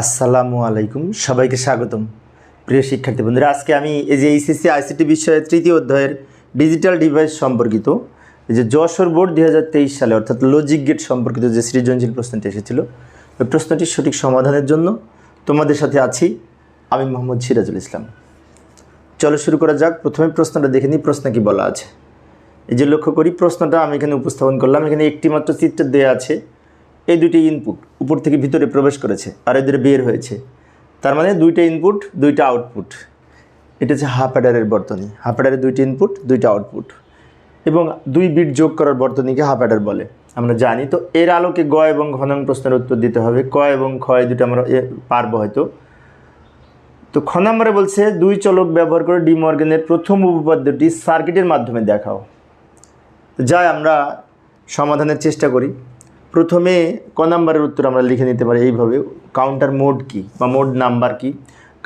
আসসালামু আলাইকুম। সবাইকে স্বাগতম। প্রিয় শিক্ষার্থী বন্ধুরা, আজকে আমি এই যে এইচএসসি আইসিটি বিষয়ের তৃতীয় অধ্যায়ের ডিজিটাল ডিভাইস সম্পর্কিত এই যে যশোর বোর্ড দুই হাজার তেইশ সালে, অর্থাৎ লজিক গেট সম্পর্কিত যে সৃজনশীল প্রশ্নটি এসেছিল, ওই প্রশ্নটির সঠিক সমাধানের জন্য তোমাদের সাথে আছি আমি মোহাম্মদ সিরাজুল ইসলাম। চলো শুরু করা যাক। প্রথমে প্রশ্নটা দেখে নিই, প্রশ্ন কি বলা আছে। এই যে লক্ষ্য করি, প্রশ্নটা আমি এখানে উপস্থাপন করলাম। এখানে একটি মাত্র চিত্র দেওয়া আছে। এই দুটি ইনপুট উপর থেকে ভিতরে প্রবেশ করেছে, আর এদের বের হয়েছে। তার মানে দুইটা ইনপুট দুইটা আউটপুট এটা হচ্ছে হাফ অ্যাডারের বর্তনী। হাফ অ্যাডারের দুইটি ইনপুট দুইটা আউটপুট এবং দুই বিট যোগ করার বর্তনীকে হাফ অ্যাডার বলে। আমরা জানি তো, এর আলোকে গ এবং ঘনং প্রশ্নের উত্তর দিতে হবে। ক এবং এই দুটো আমরা পারব হয়তো। তো খ নম্বরে বলছে, দুই চলক ব্যবহার করে ডি মর্গেনের প্রথম উপপাদ্যটি সার্কিটের মাধ্যমে দেখাও। যাই আমরা সমাধানের চেষ্টা করি। প্রথমে ক নাম্বারের উত্তর আমরা লিখে নিতে পারি এইভাবে। কাউন্টার মোড কি বা মোড নাম্বার কি?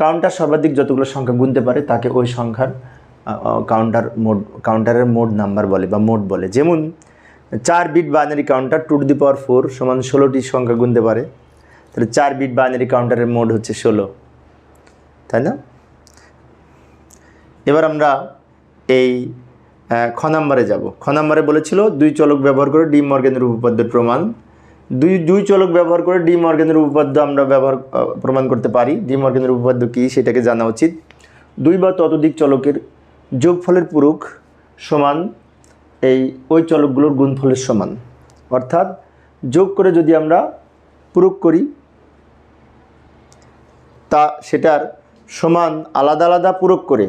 কাউন্টার সর্বাধিক যতগুলো সংখ্যা গুনতে পারে তাকে ওই সংখ্যার কাউন্টার মোড কাউন্টারের মোড নাম্বার বলে বা মোড বলে। যেমন, চার bit binary counter to the power four সমান ষোলোটি সংখ্যা গুনতে পারে। তাহলে চার বিট বাইনারি কাউন্টারের মোড হচ্ছে ষোলো। তাই না? এবার আমরা এই খ নাম্বারে যাব। খ নাম্বারে বলেছিল, দুই চলক ব্যবহার করে ডি মর্গেনের উপপাদ্যের প্রমাণ। দুই দুই চলক ব্যবহার করে ডি মর্গেনের উপপাদ্য আমরা ব্যবহার প্রমাণ করতে পারি। ডি মর্গেনের উপপাদ্য কী সেটাকে জানা উচিত। দুই বা ততোধিক চলকের যোগফলের পূরক সমান এই, ওই চলকগুলোর গুণফলের সমান। অর্থাৎ যোগ করে যদি আমরা পূরক করি, তা সেটার সমান আলাদা আলাদা পূরক করে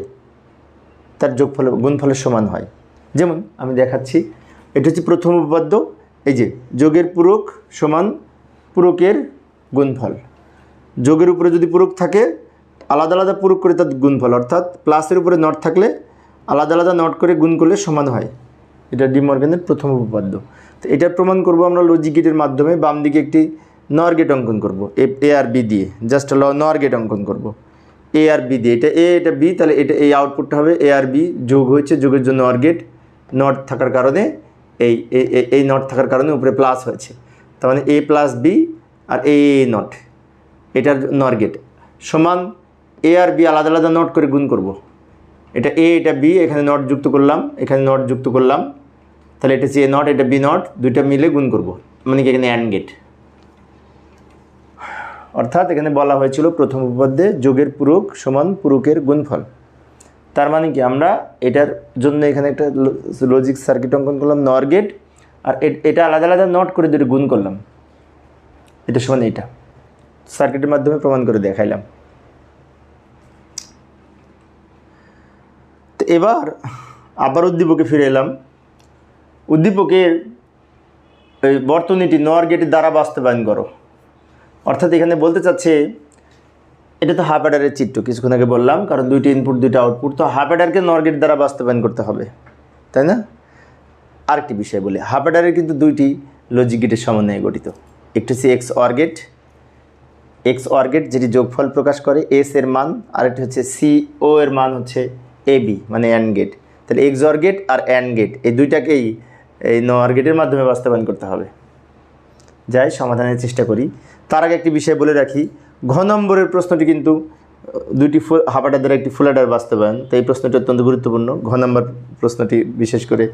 তার যোগফল গুণফলের সমান হয়। যেমন আমি দেখাচ্ছি, এটা হচ্ছে প্রথম উপপাদ্য, এই যে যোগের পূরক সমান পূরকের গুণফল। যোগের উপরে যদি পূরক থাকে, আলাদা আলাদা পূরক করে তার গুণফল, অর্থাৎ প্লাসের উপরে নট থাকলে আলাদা আলাদা নট করে গুণ করলে সমান হয়। এটা ডিমর্গানের প্রথম উপপাদ্য। তো এটা প্রমাণ করব আমরা লজিক গেটের মাধ্যমে বাম দিকে একটি নর গেট অঙ্কন করব, এ আর বি দিয়ে জাস্ট নর গেট অঙ্কন করব। এ আর বি দিয়ে। এটা এ এটা বি তাহলে এটা এই আউটপুটটা হবে এ আর বি যোগ হয়েছে, যোগের জন্য অর গেট নট থাকার কারণে এই এই নট থাকার কারণে উপরে প্লাস হয়েছে। তার মানে এ প্লাস বি আর এ নট এটার নর গেট সমান এ আর বি আলাদা আলাদা নট করে গুণ করব। এটা এ এটা বি এখানে নট যুক্ত করলাম, এখানে নট যুক্ত করলাম। তাহলে এটা হচ্ছে এ নট এটা বি নট দুইটা মিলে গুণ করব। মানে কি এখানে অ্যান্ড গেট অর্থাৎ এখানে বলা হয়েছিল প্রথম উপপাদ্যে যোগের পূরক সমান পূরকের গুণফল। তার মানে কি? আমরা এটার জন্য এখানে একটা লজিক সার্কিট অঙ্কন করলাম নর গেট আর এটা আলাদা আলাদা নট করে দুটো গুণ করলাম। এটা সমান এটা সার্কিটের মাধ্যমে প্রমাণ করে দেখাইলাম। তো এবার আবার উদ্দীপকে ফিরে এলাম। উদ্দীপকের বর্তনীটি নর গেটের দ্বারা বাস্তবায়ন করো। অর্থাৎ এখানে বলতে চাচ্ছে, এটা তো হাফ অ্যাডারের চিত্র, কিছুক্ষণ আগে বললাম, কারণ দুইটি ইনপুট দুইটা আউটপুট তো হাফ অ্যাডারকে নর গেট দ্বারা বাস্তবায়ন করতে হবে, তাই না? আরেকটি বিষয় বলি, হাফ অ্যাডারের কিন্তু দুইটি লজিক গেটের সমন্বয়ে গঠিত, একটি হচ্ছে x or gate x or gate যেটি যোগফল প্রকাশ করে এস এর মান, আরেকটি হচ্ছে সি ও এর মান হচ্ছে এ বি মানে অ্যান্ড গেট তাহলে এক্স অর গেট আর অ্যান্ড গেট এই দুইটাকেই এই নর গেটের মাধ্যমে বাস্তবায়ন করতে হবে। যাই, সমাধানের চেষ্টা করি। তার আগে একটি বিষয় বলে রাখি, ঘ নম্বরের প্রশ্নটি কিন্তু দুইটি ফুল হাফাটার দ্বারা একটি ফুলাডার বাস্তবায়ন, তো এই প্রশ্নটি অত্যন্ত গুরুত্বপূর্ণ। ঘ নম্বর প্রশ্নটি বিশেষ করে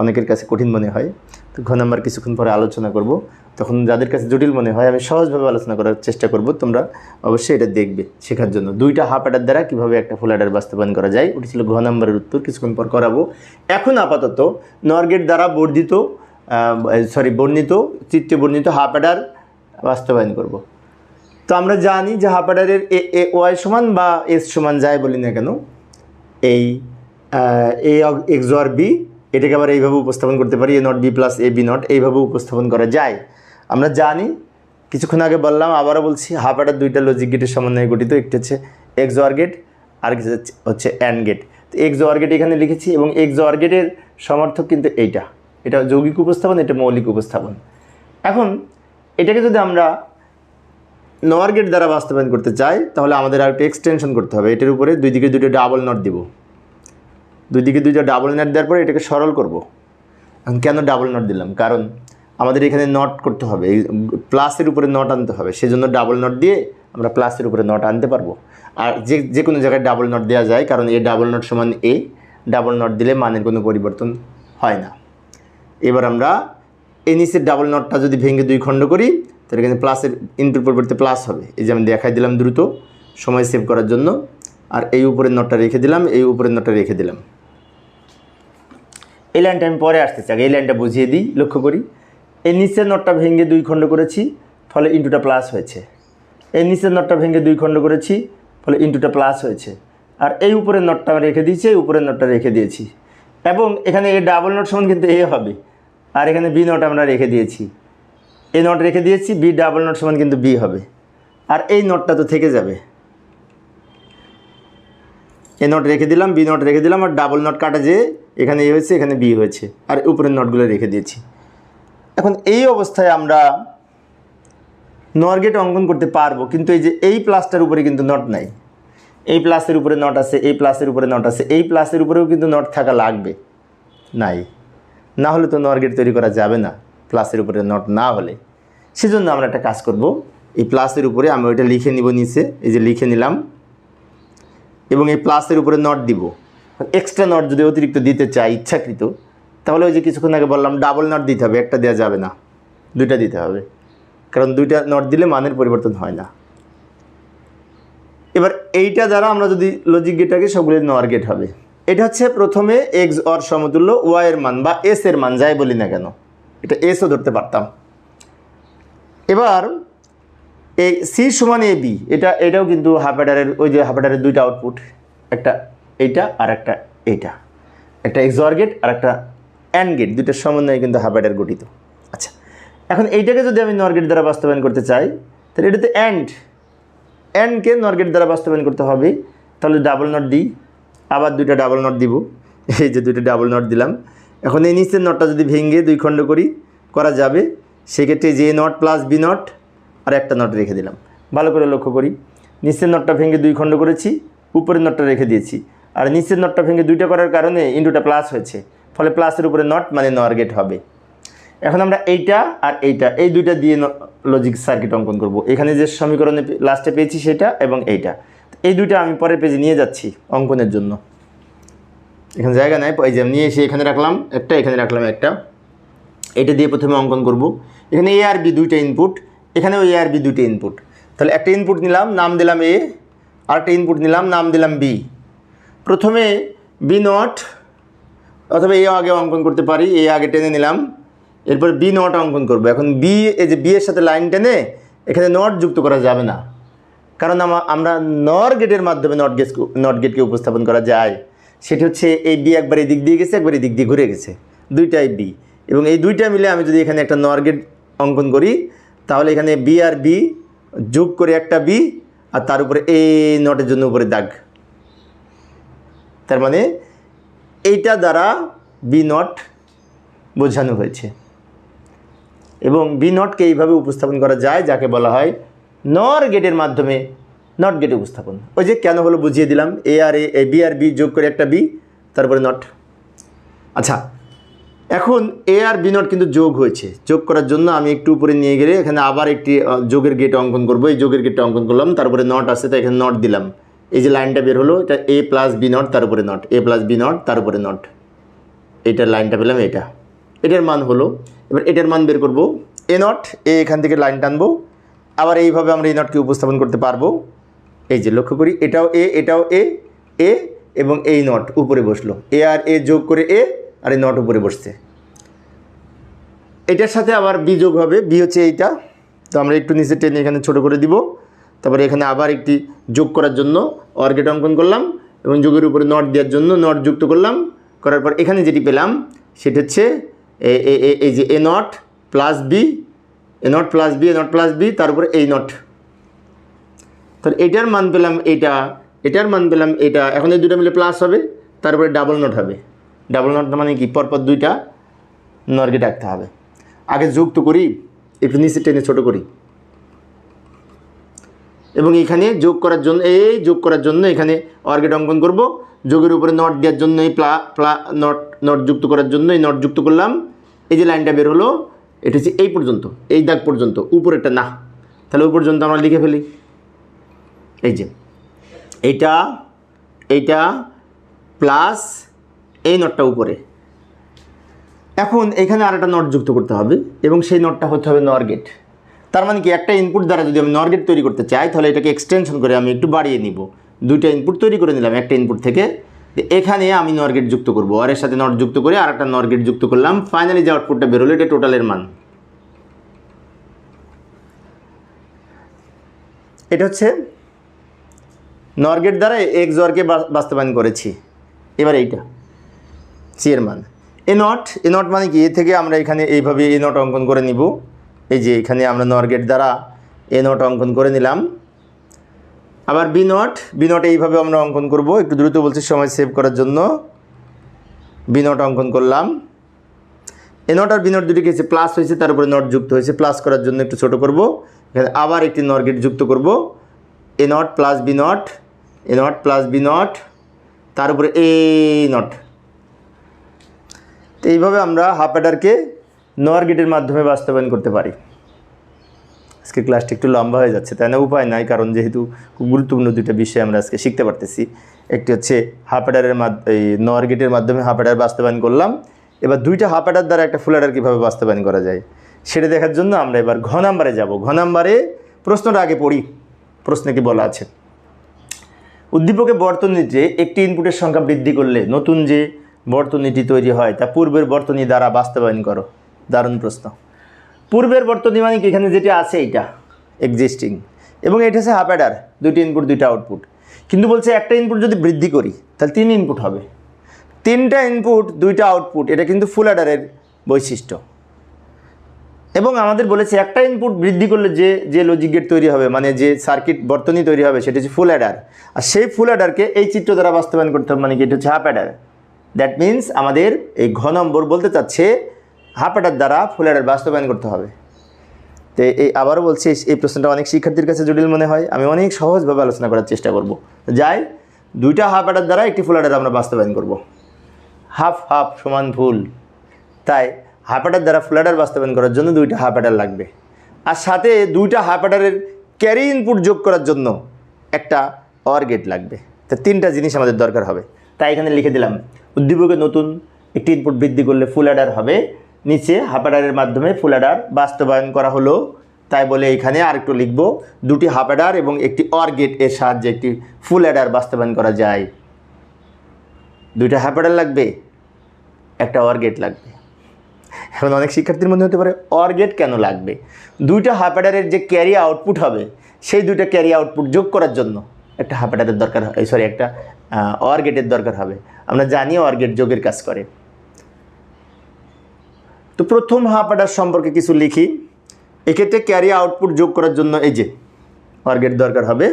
অনেকের কাছে কঠিন মনে হয়। তো ঘ নম্বর কিছুক্ষণ পরে আলোচনা করব। তখন যাদের কাছে জটিল মনে হয়, আমি সহজভাবে আলোচনা করার চেষ্টা করব। তোমরা অবশ্যই এটা দেখবে শেখার জন্য। দুইটা হাফ অ্যাডার দ্বারা কীভাবে একটা ফুল বাস্তবায়ন করা যায়, ওটি ছিল ঘ নম্বরের উত্তর। কিছুক্ষণ পর করাবো। এখন আপাতত নরগেট দ্বারা বর্ধিত সরি বর্ণিত, চিত্রে বর্ণিত হাফ অ্যাডার বাস্তবায়ন করব। তো আমরা জানি যে হাফ অ্যাডারের এ এ, ওয়াই সমান বা এস সমান যায় বলি না কেন, এই এ এক্স আর বি, এটাকে আবার এইভাবে উপস্থাপন করতে পারি, A not B plus A B not, এইভাবে উপস্থাপন করা যায়। আমরা জানি, কিছুক্ষণ আগে বললাম, আবারও বলছি হাফ অ্যাডার দুইটা লজিক গেটের সমন্বয়ে গঠিত, একটি হচ্ছে এক্স ওয়ার গেট আর হচ্ছে- অ্যান্ড গেট তো এক্স ওয়ার গেট এখানে লিখেছি, এবং এক্স ওয়ার গেটের সমর্থক কিন্তু এইটা। এটা যৌগিক উপস্থাপন, এটা মৌলিক উপস্থাপন। এখন, এটাকে যদি আমরা নর গেট দ্বারা বাস্তবায়ন করতে চাই, তাহলে আমাদের আর একটু এক্সটেনশন করতে হবে। এটার উপরে দুই দিকে দুটো ডাবল নট দিব। দুই দিকে দুইটা ডাবল নট দেওয়ার পরে এটাকে সরল করব। এখন কেন ডাবল নট দিলাম? কারণ আমাদের এখানে নট করতে হবে। এই প্লাসের উপরে নট আনতে হবে। সেজন্য ডাবল নট দিয়ে আমরা প্লাসের উপরে নট আনতে পারব। আর যে যে কোনো জায়গায় ডাবল নট দেওয়া যায়, কারণ এ ডাবল নট সমান এ ডাবল নট দিলে মানের কোনো পরিবর্তন হয় না। এবার আমরা এই নিচের ডাবল নটটা যদি ভেঙে দুই খণ্ড করি, তাহলে কিন্তু প্লাসের ইন্টুর পরিবর্তে প্লাস হবে। এই যে আমি দেখাই দিলাম দ্রুত, সময় সেভ করার জন্য। আর এই উপরের নটটা রেখে দিলাম, এই উপরের নটটা রেখে দিলাম। এই লাইনটা আমি পরে আসতে চাই এই লাইনটা বুঝিয়ে দিই, লক্ষ্য করি। এই নিচের নটটা ভেঙে দুই খণ্ড করেছি, ফলে ইন্টুটা প্লাস হয়েছে। এই নিচের নটটা ভেঙে দুই খণ্ড করেছি, ফলে ইন্টুটা প্লাস হয়েছে। আর এই উপরের নটটা রেখে দিয়েছি, এই উপরের নটটা রেখে দিয়েছি। এবং এখানে এই ডাবল নট সমান কিন্তু এ হবে। আর এখানে বি নট আমরা রেখে দিয়েছি। এ নট রেখে দিয়েছি বি ডাবল নট সমান কিন্তু বি হবে। আর এই নটটা তো থেকে যাবে। এ নট রেখে দিলাম বি নট রেখে দিলাম, আর ডাবল নট কাটা যে এখানে এ হয়েছে, এখানে বি হয়েছে। আর উপরের নটগুলো রেখে দিয়েছি। এখন এই অবস্থায় আমরা নরগেট অঙ্কন করতে পারব, কিন্তু এই যে এই প্লাসটার উপরে কিন্তু নট নাই। এই প্লাসের উপরে নট আছে, এই প্লাসের উপরে নট আছে, এই প্লাসের উপরেও কিন্তু নট থাকা লাগবে। নাই। না হলে তো নরগেট তৈরি করা যাবে না প্লাসের উপরে নট না হলে। সেজন্য আমরা একটা কাজ করব, এই প্লাসের উপরে আমি ওইটা লিখে নিব নিচে, এই যে লিখে নিলাম, এবং এই প্লাসের উপরে নট দিব। এক্সট্রা নট যদি অতিরিক্ত দিতে চাই ইচ্ছাকৃত, তাহলে ওই যে কিছুক্ষণ আগে বললাম ডাবল নট দিতে হবে, একটা দেওয়া যাবে না, দুইটা দিতে হবে। কারণ দুইটা নট দিলে মানের পরিবর্তন হয় না। এবার এইটা দ্বারা আমরা যদি লজিক গেটাকে সবগুলো নর গেট হবে। এটা হচ্ছে প্রথমে এক্স অর সমতুল্য, ওয়াই এর মান বা এস এর মান, যাই বলি না কেন। এটা এসও ধরতে পারতাম। এবার, এই সি সমান এ বি এটা, এটাও কিন্তু হাফেডারের ওই যে হাফেডারের দুইটা আউটপুট একটা এইটা আর একটা এইটা। একটা এক্সর গেট আর একটা অ্যান্ড গেট দুইটার সমন্বয়ে কিন্তু হাফেডার গঠিত। আচ্ছা এখন এইটাকে যদি আমি নর গেট দ্বারা বাস্তবায়ন করতে চাই, তাহলে এটাতে অ্যান্ড অ্যান্ডকে নর গেট দ্বারা বাস্তবায়ন করতে হবে, তাহলে ডাবল নট দিই আবার দুইটা ডাবল নট দিব। এই যে দুইটা ডাবল নট দিলাম। এখন এই নিচের নটটা যদি ভেঙে দুই খণ্ড করি, করা যাবে। সেক্ষেত্রে যে নট প্লাস বি নট আর একটা নট রেখে দিলাম। ভালো করে লক্ষ্য করি। নিচের নটটা ভেঙে দুই খণ্ড করেছি, উপরের নটটা রেখে দিয়েছি। আর নিচের নটটা ভেঙে দুইটা করার কারণে ইন্টুটা প্লাস হয়েছে। ফলে প্লাসের উপরে নট মানে নর গেট হবে। এখন আমরা এইটা আর এইটা, এই দুইটা দিয়ে লজিক সার্কিট অঙ্কন করব। এখানে যে সমীকরণে লাস্টে পেয়েছি সেটা এবং এইটা। এই দুইটা আমি পরের পেজে নিয়ে যাচ্ছি অঙ্কনের জন্য। এখানে জায়গা নাই, এই যে নিয়ে এসে এখানে রাখলাম, একটা, এখানে রাখলাম একটা। এটা দিয়ে প্রথমে অঙ্কন করব। এখানে এ আর বি দুইটা ইনপুট এখানেও এ আর বি দুইটা ইনপুট তাহলে একটা ইনপুট নিলাম, নাম দিলাম এ আর একটা ইনপুট নিলাম, নাম দিলাম বি প্রথমে বি নট অথবা এ আগে অঙ্কন করতে পারি এ আগে টেনে নিলাম, এরপর বি নট অঙ্কন করব। এখন বি এই যে বি এর সাথে লাইন টেনে, এখানে নট যুক্ত করা যাবে না। কারণ আমা- আমরা নর গেটের মাধ্যমে নট গেট নট গেটকে উপস্থাপন করা যায়। সেটি হচ্ছে এই বি একবার এই দিক দিয়ে গেছে, একবার এই দিক দিয়ে ঘুরে গেছে। দুইটাই বি এবং এই দুইটা মিলে আমি যদি এখানে একটা নর গেট অঙ্কন করি, তাহলে এখানে বি আর বি যোগ করে একটা বি আর তার উপরে এই নটের জন্য উপরে দাগ। তার মানে এইটা দ্বারা বি নট বোঝানো হয়েছে। এবং বি নটকে এইভাবে উপস্থাপন করা যায়, যাকে বলা হয় নর গেটের মাধ্যমে নট গেট উপস্থাপন। ওই যে কেন হলো বুঝিয়ে দিলাম এ আর এ এ বি আর বি যোগ করে একটা বি তারপরে নট আচ্ছা এখন এ আর বি নট কিন্তু যোগ হয়েছে। যোগ করার জন্য আমি একটু উপরে নিয়ে গেলে এখানে আবার একটি যোগের গেট অঙ্কন করব। এই যোগের গেটটা অঙ্কন করলাম, তারপরে নট আছে তাই এখানে নট দিলাম। এই যে লাইনটা বের হলো, এটা এ প্লাস বি নট তার উপরে not A plus B not তার উপরে নট এটার লাইনটা পেলাম এটা এটার মান হলো, এবার এটার মান বের করব। এ নট এ এখান থেকে লাইন টানবো আবার এইভাবে আমরা এই নটকে উপস্থাপন করতে পারব। এই যে লক্ষ্য করি, এটাও এ এটাও এ এ এবং এই নট উপরে বসল। এ আর এ যোগ করে এ, আর এই নট উপরে বসছে। এটার সাথে আবার বি যোগ হবে, বি হচ্ছে এইটা। তো আমরা একটু নিচে টেনে এখানে ছোট করে দিব। তারপরে এখানে আবার একটি যোগ করার জন্য অর্গেট অঙ্কন করলাম এবং যোগের উপরে নট দেওয়ার জন্য নট যুক্ত করলাম। করার পর এখানে যেটি পেলাম, সেটা হচ্ছে এই যে A not plus B A not plus B A not plus B তার উপরে এই নট তাহলে এটার মান পেলাম এটা, এটার মান পেলাম এটা, এখন এই দুটো মিলে প্লাস হবে, তারপরে ডাবল নট হবে। ডাবল নট মানে কি? পরপর দুইটা নর্গে ডাকতে হবে। আগে যুক্ত করি, একটু নিচে টেনে ছোট করি। এবং এখানে যোগ করার জন্য, এই যোগ করার জন্য এখানে অর্গেট অঙ্কন করব। যোগের উপরে নট দেওয়ার জন্য এই প্লা প্লা নট নট যুক্ত করার জন্য এই নট যুক্ত করলাম। এই যে লাইনটা বের হলো এটা হচ্ছে এই পর্যন্ত, এই দাগ পর্যন্ত, উপরেরটা না। তাহলে ওই পর্যন্ত আমরা লিখে ফেলি। এই যে এইটা এইটা প্লাস এই নটটা উপরে। এখন এখানে আর একটা নট যুক্ত করতে হবে, এবং সেই নটটা হতে হবে নর গেট তার মানে কি, একটা ইনপুট দ্বারা যদি আমি নর গেট তৈরি করতে চাই, তাহলে এটাকে এক্সটেনশন করে আমি একটু বাড়িয়ে নিব। দুইটা ইনপুট তৈরি করে নিলাম, একটা ইনপুট থেকে এখানে আমি নর গেট যুক্ত করব। আর এর সাথে নট যুক্ত করে আর একটা নর গেট যুক্ত করলাম। ফাইনালি যে আউটপুটটা বেরোলো, এটা টোটালের মান। এটা হচ্ছে নরগেট দ্বারা এক্স ওয়ারকে বাস্তবায়ন করেছি। এবার এইটা সি এর মান। এ নট এ নট মানে কি? এ থেকে আমরা এখানে এইভাবে এ নট অঙ্কন করে নিব। এই যে এখানে আমরা নরগেট দ্বারা এ নট অঙ্কন করে নিলাম। আবার বি নট বি নট এইভাবে আমরা অঙ্কন করব। একটু দ্রুত বলছি, সময় সেভ করার জন্য। বি নট অঙ্কন করলাম। এ নট আর বি নট দুটি কেসে প্লাস হয়েছে, তার উপরে নট যুক্ত হয়েছে। প্লাস করার জন্য একটু ছোট করব। এখানে আবার একটি নর গেট যুক্ত করব। A not plus B not, A not plus B not, তার উপরে এ নট। তো এইভাবে আমরা হাফ অ্যাডারকে নর গেটের মাধ্যমে বাস্তবায়ন করতে পারি। আজকে ক্লাসটা একটু লম্বা হয়ে যাচ্ছে, তাই না? উপায় নাই, কারণ যেহেতু গুরুত্বপূর্ণ দুইটা বিষয় আমরা আজকে শিখতে পারতেছি। একটি হচ্ছে হাফ অ্যাডারের এই নর গেটের মাধ্যমে হাফ বাস্তবায়ন করলাম। এবার দুইটা হাফ দ্বারা একটা ফুল কীভাবে বাস্তবায়ন করা যায়, সেটা দেখার জন্য আমরা এবার ঘ নাম্বারে যাব। ঘ নাম্বারে প্রশ্নটা আগে পড়ি, প্রশ্নে কি বলা আছে? উদ্দীপকে বর্তনীতে একটি ইনপুটের সংখ্যা বৃদ্ধি করলে নতুন যে বর্তনীটি তৈরি হয়, তা পূর্বের বর্তনী দ্বারা বাস্তবায়ন করো। দারুণ প্রশ্ন। পূর্বের বর্তনী মানে কি? এখানে যেটা আছে এইটা এক্সিস্টিং এবং এটা হচ্ছে হাফ অ্যাডার দুটি ইনপুট দুইটা আউটপুট কিন্তু বলছে একটা ইনপুট যদি বৃদ্ধি করি, তাহলে তিন ইনপুট হবে। তিনটা ইনপুট দুইটা আউটপুট এটা কিন্তু ফুল অ্যাডারের বৈশিষ্ট্য। এবং আমাদের বলেছে একটা ইনপুট বৃদ্ধি করলে যে যে লজিক গেট তৈরি হবে মানে যে সার্কিট বর্তনী তৈরি হবে, সেটা হচ্ছে ফুল অ্যাডার আর সেই ফুল অ্যাডারকে এই চিত্র দ্বারা বাস্তবায়ন করতে হবে মানে কি? এটা হচ্ছে হাফ অ্যাডার দ্যাট মিন্স আমাদের এই ঘ নম্বর বলতে চাচ্ছে হাফ অ্যাডার দ্বারা ফুল অ্যাডার বাস্তবায়ন করতে হবে। তো এই আবারও বলছি, এই- এই প্রশ্নটা অনেক শিক্ষার্থীর কাছে জটিল মনে হয়, আমি অনেক সহজভাবে আলোচনা করার চেষ্টা করব। যাই, দুইটা হাফ অ্যাডার দ্বারা একটি ফুল অ্যাডার আমরা বাস্তবায়ন করব। হাফ হাফ সমান ফুল তাই হাফ অ্যাডার দ্বারা ফুল অ্যাডার বাস্তবায়ন করার জন্য দুইটা হাফ অ্যাডার লাগবে। আর সাথে দুইটা হাফ অ্যাডারের ক্যারি ইনপুট যোগ করার জন্য একটা অর গেট লাগবে। তা তিনটা জিনিস আমাদের দরকার হবে। তাই এখানে লিখে দিলাম, উদ্দীপকে নতুন একটি ইনপুট বৃদ্ধি করলে ফুল অ্যাডার হবে নিচে হাফ অ্যাডারের মাধ্যমে ফুল অ্যাডার বাস্তবায়ন করা হলো। তাই বলে এখানে আরেকটু লিখব। দুটি হাফ অ্যাডার এবং একটি অর গেটের সাহায্যে একটি ফুল অ্যাডার বাস্তবায়ন করা যায়। দুইটা হাফ অ্যাডার লাগবে, একটা অর গেট লাগবে। এখন অনেক শিক্ষার্থীর মধ্যে হতে পারে অর গেট কেন লাগবে? দুইটা হাফ অ্যাডারের যে ক্যারি আউটপুট হবে, সেই দুইটা ক্যারি আউটপুট যোগ করার জন্য একটা হাফ অ্যাডারের দরকার হয় সরি একটা অর গেটের দরকার হবে। আমরা জানি অর গেট যোগের কাজ করে। তো প্রথম হাফ অ্যাডার সম্পর্কে কিছু লিখি। এক্ষেত্রে ক্যারি আউটপুট যোগ করার জন্য এই যে অর দরকার হবে।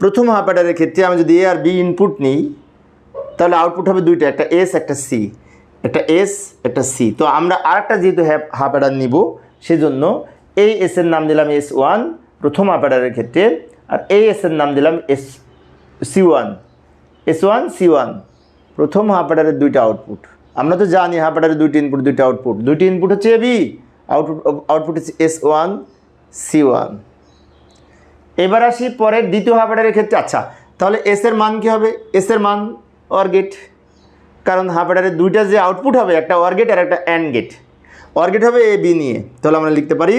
প্রথম হাফ অ্যাডারের ক্ষেত্রে আমি যদি এ আর বি ইনপুট নিই, তাহলে আউটপুট হবে দুইটা, একটা এস একটা সি একটা এস একটা সি তো আমরা আরেকটা যেহেতু হাফ অ্যাডার নিব, সেজন্য এই এস এর নাম দিলাম এস ওয়ান প্রথম হাফ অ্যাডারের ক্ষেত্রে, আর এই এস এর নাম দিলাম S C one S one C one প্রথম হাফ অ্যাডারের দুইটা আউটপুট আমরা তো জানি হাফ অ্যাডারের দুইটি ইনপুট দুইটা আউটপুট দুইটি ইনপুট হচ্ছে এ বি আউটপুট আউটপুট হচ্ছে এস ওয়ান সি ওয়ান এবার আসি পরের দ্বিতীয় হাফ অ্যাডারের ক্ষেত্রে। আচ্ছা তাহলে এস এর মান কী হবে? এস এর মান অর গেট কারণ হাফ অ্যাডারের দুইটা যে আউটপুট হবে, একটা অর গেট আর একটা অ্যান্ড গেট অর গেট হবে এ বি নিয়ে। তাহলে আমরা লিখতে পারি,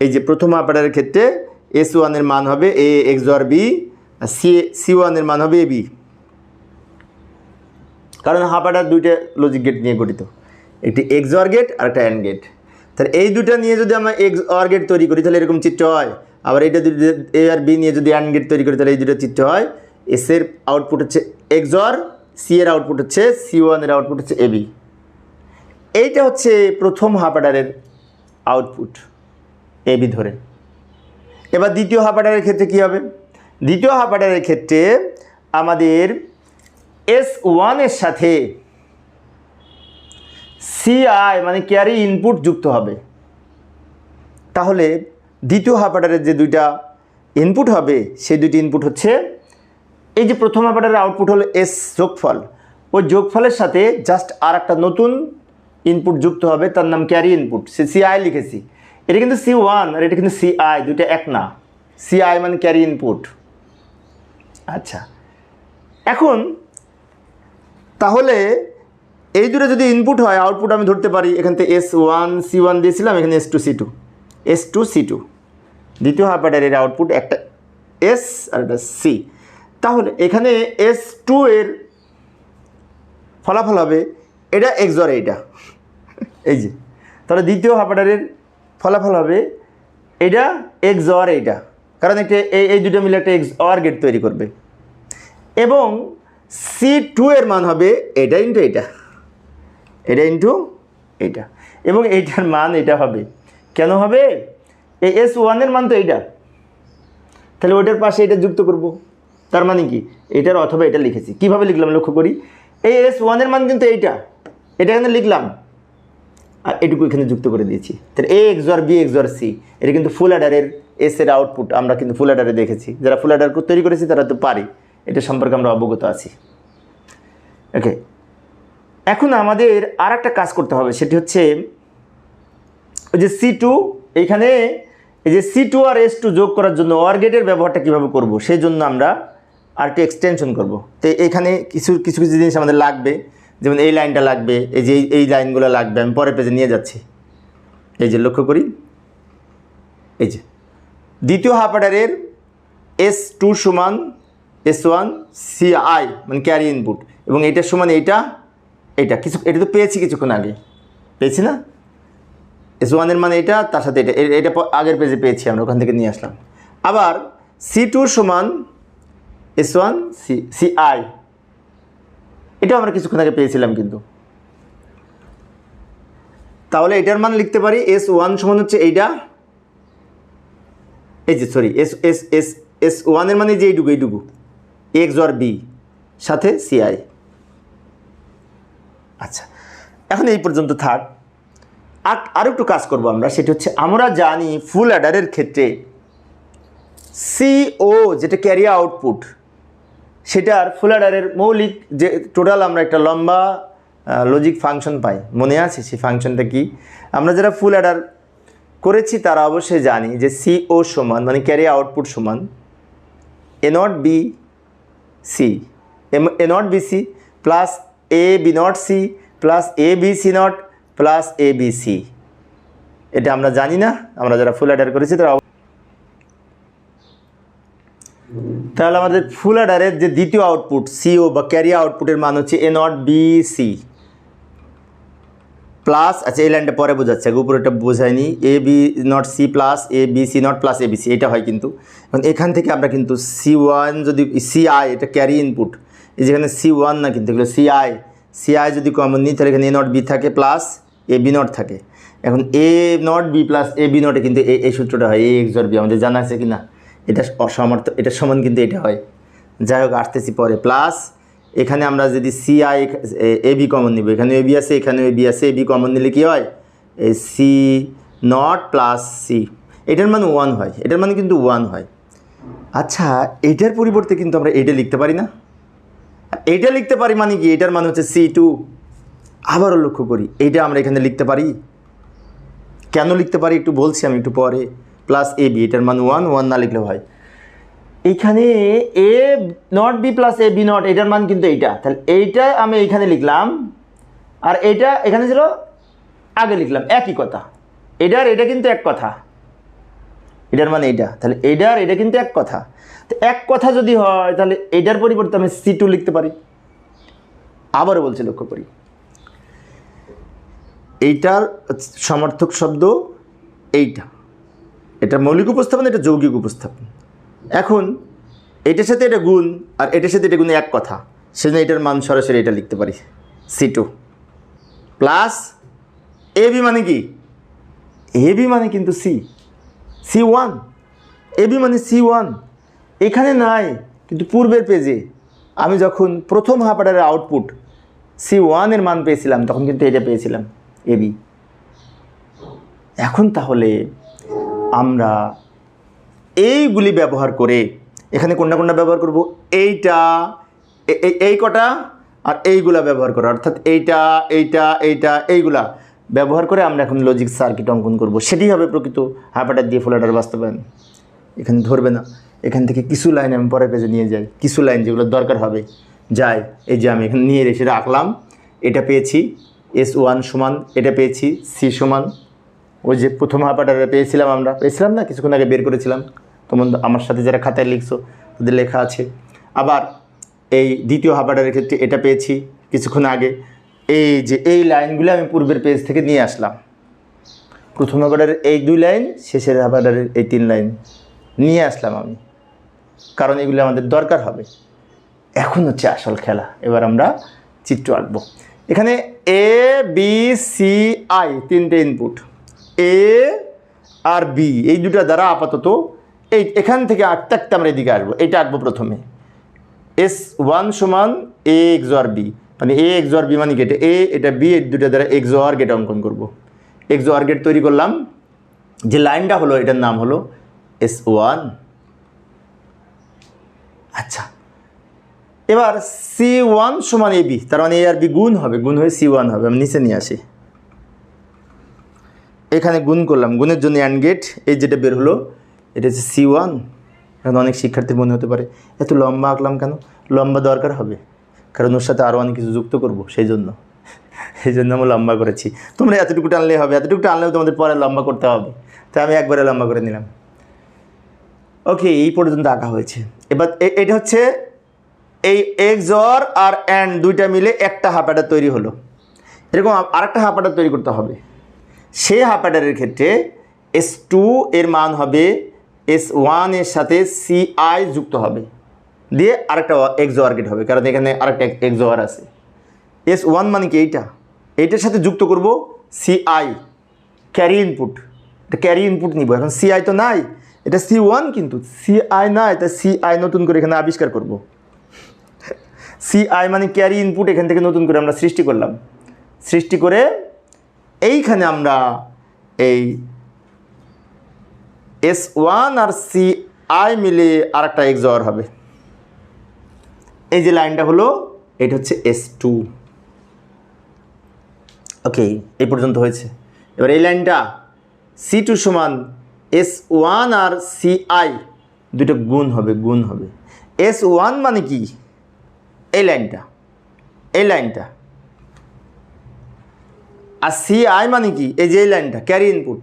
এই যে প্রথম হাফ অ্যাডারের ক্ষেত্রে এস ওয়ানের মান হবে A XOR B C C ওয়ানের মান হবে এ বি কারণ হাফ অ্যাডার দুইটা লজিক গেট নিয়ে গঠিত। একটি এক্স অর গেট আর একটা অ্যান্ড গেট তাহলে এই দুটো নিয়ে যদি আমরা এক্স অর গেট তৈরি করি, তাহলে এরকম চিত্র হয়। আবার এইটা যদি এ আর বি নিয়ে যদি অ্যান্ড গেট তৈরি করি, তাহলে এই দুটো চিত্র হয়। এস এর আউটপুট হচ্ছে এক্স সি এর আউটপুট হচ্ছে সি ওয়ানের আউটপুট হচ্ছে এ বি এইটা হচ্ছে প্রথম হাফ অ্যাডারের আউটপুট এ বি ধরে। এবার দ্বিতীয় হাফ অ্যাডারের ক্ষেত্রে কী হবে? দ্বিতীয় হাফ অ্যাডারের ক্ষেত্রে আমাদের এস ওয়ানের সাথে সিআই মানে ক্যারি ইনপুট যুক্ত হবে। তাহলে দ্বিতীয় হাফ যে দুইটা ইনপুট হবে, সেই দুইটি ইনপুট হচ্ছে এই যে প্রথম হাফ অ্যাডারের আউটপুট হলো এস যোগফল। ওই যোগফলের সাথে জাস্ট আর একটা নতুন ইনপুট যুক্ত হবে, তার নাম ক্যারি ইনপুট সে সিআই লিখেছি। এটা কিন্তু সি ওয়ান আর এটা কিন্তু সিআই দুইটা এক না। সিআই মানে ক্যারি ইনপুট আচ্ছা। এখন তাহলে এই দুটো যদি ইনপুট হয় আউটপুট আমি ধরতে পারি, এখান থেকে এস ওয়ান সি ওয়ান দিয়েছিলাম, এখানে S two C two S two C two দ্বিতীয় হাফ অ্যাডারের আউটপুট একটা এস আর একটা সি তাহলে এখানে এস টু এর ফলাফল হবে, এটা এক্সর এইটা। এই যে। তাহলে দ্বিতীয় হাফ অর্ডারের ফলাফল হবে, এটা এক্স অর এইটা। কারণ একটা এই দুটো মিলে একটা এক্স অর গেট তৈরি করবে। এবং সি টু এর মান হবে এটা ইন্টু এটা। এটা ইন্টু এটা। এবং এইটার মান এটা হবে। কেন হবে? এই এস ওয়ানের মান তো এইটা তাহলে ওইটার পাশে এটা যুক্ত করব। তার মানে কি? এটার অথবা এটা লিখেছি। কীভাবে লিখলাম? লক্ষ্য করি। এই এস ওয়ানের মান কিন্তু এইটা। এটা এখানে লিখলাম। আর এটুকু এখানে যুক্ত করে দিয়েছি। তাহলে A XOR B XOR C এটা কিন্তু ফুল অ্যাডারের এস এর আউটপুট আমরা কিন্তু ফুল অ্যাডারে দেখেছি। যারা ফুল অ্যাডার তৈরি করেছি তারা তো পারি। এটা সম্পর্কে আমরা অবগত আছি। ওকে এখন আমাদের আর একটা কাজ করতে হবে, সেটি হচ্ছে ওই যে সি টু এইখানে এই যে সি টু আর এস টু যোগ করার জন্য ওয়ার গেটের ব্যবহারটা কীভাবে করব, সেই জন্য আমরা আর এক্সটেনশন করব। তো এখানে কিছু কিছু কিছু জিনিস আমাদের লাগবে, যেমন এই লাইনটা লাগবে, এই যে এই- এই লাইনগুলো লাগবে, আমি পরের পেজে নিয়ে যাচ্ছি। এই যে লক্ষ্য করি, এই যে। দ্বিতীয় হাফ অর্ডারের এস টু সমান এস ওয়ান সি আই মানে ক্যারি ইনপুট এবং এইটার সমান এইটা এটা কিছু, এটা তো পেয়েছি কিছুক্ষণ আগে। পেয়েছি না? এস ওয়ানের মানে এটা, তার সাথে এটা। এটা আগের পেজে পেয়েছি আমরা, ওখান থেকে নিয়ে আসলাম। আবার সি টুর সমান S one C C I এটা আমরা কিছুক্ষণ আগে পেয়েছিলাম কিন্তু। তাহলে এটার মান লিখতে পারি এস ওয়ান সমান হচ্ছে এইটা। এই যে sorry S S S S ওয়ানের মানে যে এইটুকু এইটুকু। এক্স অর বি, সাথে সিআই আচ্ছা এখন এই পর্যন্ত থাক। আর আরও একটু কাজ করব আমরা, সেটা হচ্ছে আমরা জানি ফুল অ্যাডারের ক্ষেত্রে সিও যেটা ক্যারি আউটপুট সেটার ফুল অ্যাডারের মৌলিক যে টোটাল আমরা একটা লম্বা লজিক ফাংশন পাই, মনে আছে সেই ফাংশনটা কি? আমরা যারা ফুল অ্যাডার করেছি তারা অবশ্যই জানি যে সিও সমান মানে ক্যারি আউটপুট সমান, A not B A not B C plus A B not C plus A B C not plus A B C এটা আমরা জানি না, আমরা যারা ফুল অ্যাডার করেছি তারা তাহলে আমাদের ফুল অ্যাডারের যে দ্বিতীয় আউটপুট সিও বা ক্যারিয়ার আউটপুটের মান হচ্ছে A not B C plus আচ্ছা এই লাইনটা পরে বোঝাচ্ছে, আগে উপরেটা বোঝায়নি A B not C plus A B C not plus A B C এটা হয় কিন্তু। এখন এখান থেকে আমরা কিন্তু সি ওয়ান যদি সি আই এটা ক্যারি ইনপুট এই যেখানে সি ওয়ান না কিন্তু, এগুলো সি আই সি আই যদি কমন নিই, তাহলে এখানে এ নট বি থাকে প্লাস এ বি নট থাকে। এখন A not B plus A B নটে কিন্তু এই- এই সূত্রটা হয় এ এক্স বি আমাদের জানা আছে কি না এটা অসমর্থ এটা সমান কিন্তু এটা হয়। যাই হোক, আসতেছি পরে প্লাস এখানে আমরা যদি C I A B common নিব। এখানে এ বি আছে এখানে এ বি আছে। এ বি কমন নিলে কী হয়? সি নট প্লাস সি এটার মানে ওয়ান হয়। এটার মানে কিন্তু ওয়ান হয়। আচ্ছা এটার পরিবর্তে কিন্তু আমরা এটা লিখতে পারি না? এটা লিখতে পারি মানে কি? এটার মানে হচ্ছে সি টু আবারও লক্ষ্য করি এইটা আমরা এখানে লিখতে পারি। কেন লিখতে পারি? একটু বলছি আমি একটু পরে। প্লাস এ বি এটার মান ওয়ান ওয়ান না লিখলেও হয়। এইখানে A not B plus A B not এটার মান কিন্তু এইটা। তাহলে এইটা আমি এইখানে লিখলাম, আর এটা এখানে ছিল, আগে লিখলাম, একই কথা। এটার এটা কিন্তু এক কথা। এটার মানে এইটা। তাহলে এইটার এটা কিন্তু এক কথা। তো এক কথা যদি হয়, তাহলে এইটার পরিবর্তে আমি সি টু লিখতে পারি। আবারও বলছি, লক্ষ্য করি। এইটার সমর্থক শব্দ এইটা। এটা মৌলিক উপস্থাপন, এটা যৌগিক উপস্থাপন। এখন, এটার সাথে এটা গুণ আর এটার সাথে এটা গুণ এক কথা। সেজন্য এটার মান সরাসরি এটা লিখতে পারি। C two plus A B মানে কি? এ বি মানে কিন্তু C C one A B মানে সি ওয়ান এখানে নাই, কিন্তু পূর্বের পেজে আমি যখন প্রথম হাফাডারের আউটপুট সি ওয়ানের মান পেয়েছিলাম, তখন কিন্তু এটা পেয়েছিলাম এ বি এখন তাহলে আমরা এইগুলি ব্যবহার করে এখানে কোনটা কোনটা ব্যবহার করব? এইটা এই কটা আর এইগুলা ব্যবহার করো। অর্থাৎ এইটা এইটা এইটা, এইগুলা ব্যবহার করে আমরা এখন লজিক সার্কিট অঙ্কন করব। সেটি হবে প্রকৃত হাইপাটার দিয়ে ফোলাটার বাস্তবায়ন। এখানে ধরবে না। এখান থেকে কিছু লাইন আমি পরের পেজে নিয়ে যাই। কিছু লাইন যেগুলো দরকার হবে। যায় এই যে আমি এখানে নিয়ে এসে রাখলাম। এটা পেয়েছি এস ওয়ান সমান, এটা পেয়েছি সি সমান ওই যে প্রথম হাফাটারে পেয়েছিলাম আমরা। পেয়েছিলাম না, কিছুক্ষণ আগে বের করেছিলাম। তোমার আমার সাথে যারা খাতায় লিখছো, তাদের লেখা আছে। আবার এই দ্বিতীয় হাফাটারের ক্ষেত্রে এটা পেয়েছি কিছুক্ষণ আগে। এই যে এই লাইনগুলো আমি পূর্বের পেজ থেকে নিয়ে আসলাম। প্রথম হাফাটারের এই দুই লাইন, শেষের হাফাটারের এই তিন লাইন নিয়ে আসলাম আমি। কারণ এগুলো আমাদের দরকার হবে। এখন হচ্ছে আসল খেলা। এবার আমরা চিত্র আঁকবো। এখানে এ বি সি আই তিনটে ইনপুট এ আর বি এই দুটা দ্বারা আপাতত এই এখান থেকে আঁকতে আঁকতে আমরা এদিকে আসব, এটা আঁকবো প্রথমে। এস ওয়ান সমান এ এক্স আর বি মানে এ এক্স আর বি মানে এটা এ এটা বি এই দুটা দ্বারা এক্স আর গেট অঙ্কন করব। এক্স আর গেট তৈরি করলাম, যে লাইনটা হলো এটার নাম হলো এস ওয়ান আচ্ছা এবার সি ওয়ান সমান এ বি তার মানে এ আর বি গুণ হবে, গুণ হয়ে সি ওয়ান হবে, আমি নিচে নিয়ে আসি। এখানে গুণ করলাম। গুণের জন্য অ্যান্ড গেট এই যেটা বের হলো, এটা হচ্ছে সি ওয়ান এখন অনেক শিক্ষার্থীর মনে হতে পারে, এত লম্বা আঁকলাম কেন? লম্বা দরকার হবে, কারণ ওর সাথে আরও অনেক কিছু যুক্ত করব, সেই জন্য। সেই জন্য আমি লম্বা করেছি। তোমরা এতটুকু টানলে হবে, এতটুকু টানলেও তোমাদের পরে লম্বা করতে হবে। তাই আমি একবারে লম্বা করে নিলাম। ওকে, এই পর্যন্ত আঁকা হয়েছে। এবার এটা হচ্ছে, এই এক্সর আর অ্যান্ড দুইটা মিলে একটা হাফাটার তৈরি হলো। এরকম আরেকটা হাফাটার তৈরি করতে হবে। সেই হাফাটারের ক্ষেত্রে এস টু এর মান হবে এস ওয়ানের সাথে সি আই যুক্ত হবে। দিয়ে আরেকটা এক্সোয়ার গেট হবে, কারণ এখানে আরেকটা এক্সোয়ার আছে। এস ওয়ান মানে কি এইটা? এইটার সাথে যুক্ত করব সি আই ক্যারি ইনপুট এটা ক্যারি ইনপুট নিব, এখন সি আই তো নাই, এটা সি ওয়ান কিন্তু সি আই নাই, তাই সি আই নতুন করে এখানে আবিষ্কার করব। সি আই মানে ক্যারি ইনপুট এখান থেকে নতুন করে আমরা সৃষ্টি করলাম। সৃষ্টি করে এইখানে আমরা এই এস ওয়ান আর সি আই মিলে আর একটা এক্সর হবে। এই যে লাইনটা হলো, এটা হচ্ছে এস টু ওকে, এই পর্যন্ত হয়েছে। এবার এই লাইনটা সি টু সমান এস ওয়ান আর সি আই দুটো গুণ হবে গুণ হবে। এস ওয়ান মানে কি? এই লাইনটা এই লাইনটা। আর সি আই মানে কি? এই যে লাইনটা ক্যারি ইনপুট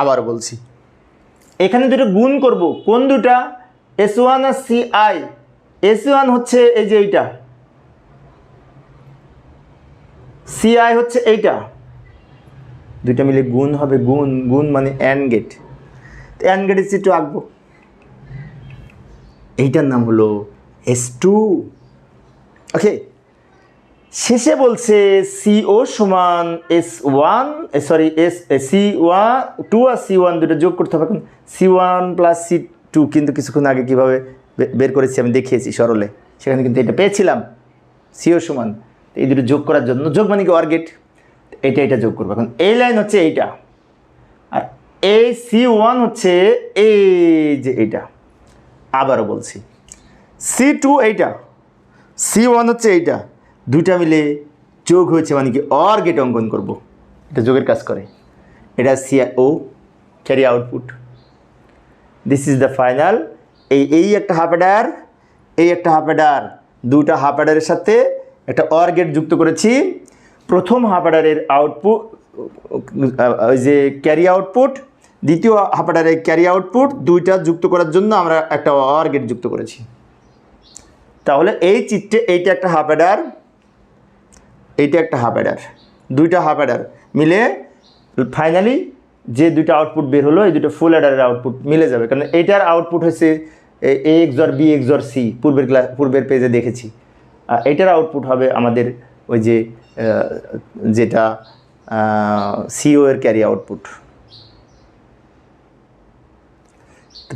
আবার বলছি। এখানে দুটো গুণ করব। কোন দুটা? এস ওয়ান আর সি আই এস ওয়ান হচ্ছে এই যে এইটা। সি আই হচ্ছে এইটা। দুইটা মিলে গুণ হবে, গুণ গুণ মানে অ্যান্ড গেট অ্যান্ড গেটের চিত্র আঁকবো। এইটার নাম হলো এস টু ওকে শেষে বলছে সিও সমান S one sorry S C one two আর সি ওয়ান দুটো যোগ করতে হবে। এখন C one plus C two কিন্তু কিছুক্ষণ আগে কীভাবে বের করেছি আমি দেখিয়েছি সরলে। সেখানে কিন্তু এটা পেয়েছিলাম। সিও সমান এই দুটো যোগ করার জন্য, যোগ মানে কি অর্গেট এটা এটা যোগ করব। এখন এই লাইন হচ্ছে এইটা। আর এই সি ওয়ান হচ্ছে এই যে এইটা। আবারও বলছি। সি টু এইটা। সি ওয়ান হচ্ছে এইটা। দুইটা মিলে যোগ হয়েছে মানে কি অর গেট অঙ্কন করব। এটা যোগের কাজ করে। এটা C O carry output this is the final এই এই একটা হাফ অ্যাডার এই একটা হাফ অ্যাডার দুটা হাফ অ্যাডারের সাথে একটা অর গেট যুক্ত করেছি। প্রথম হাফ অ্যাডারের আউটপুট ওই যে ক্যারি আউটপুট দ্বিতীয় হাফ অ্যাডারের ক্যারি আউটপুট দুইটা যুক্ত করার জন্য আমরা একটা অর গেট যুক্ত করেছি। তাহলে এই চিত্রে এইটা একটা হাফ অ্যাডার এইটা একটা হাফ অ্যাডার দুইটা হাফ অ্যাডার মিলে ফাইনালি যে দুইটা আউটপুট বের হলো, এই দুটো ফুল অ্যাডারের আউটপুট মিলে যাবে। কারণ এইটার আউটপুট হচ্ছে A X XOR B X XOR C পূর্বের ক্লাস পূর্বের পেজে দেখেছি। আর এইটার আউটপুট হবে আমাদের ওই যে যেটা সিও এর ক্যারি আউটপুট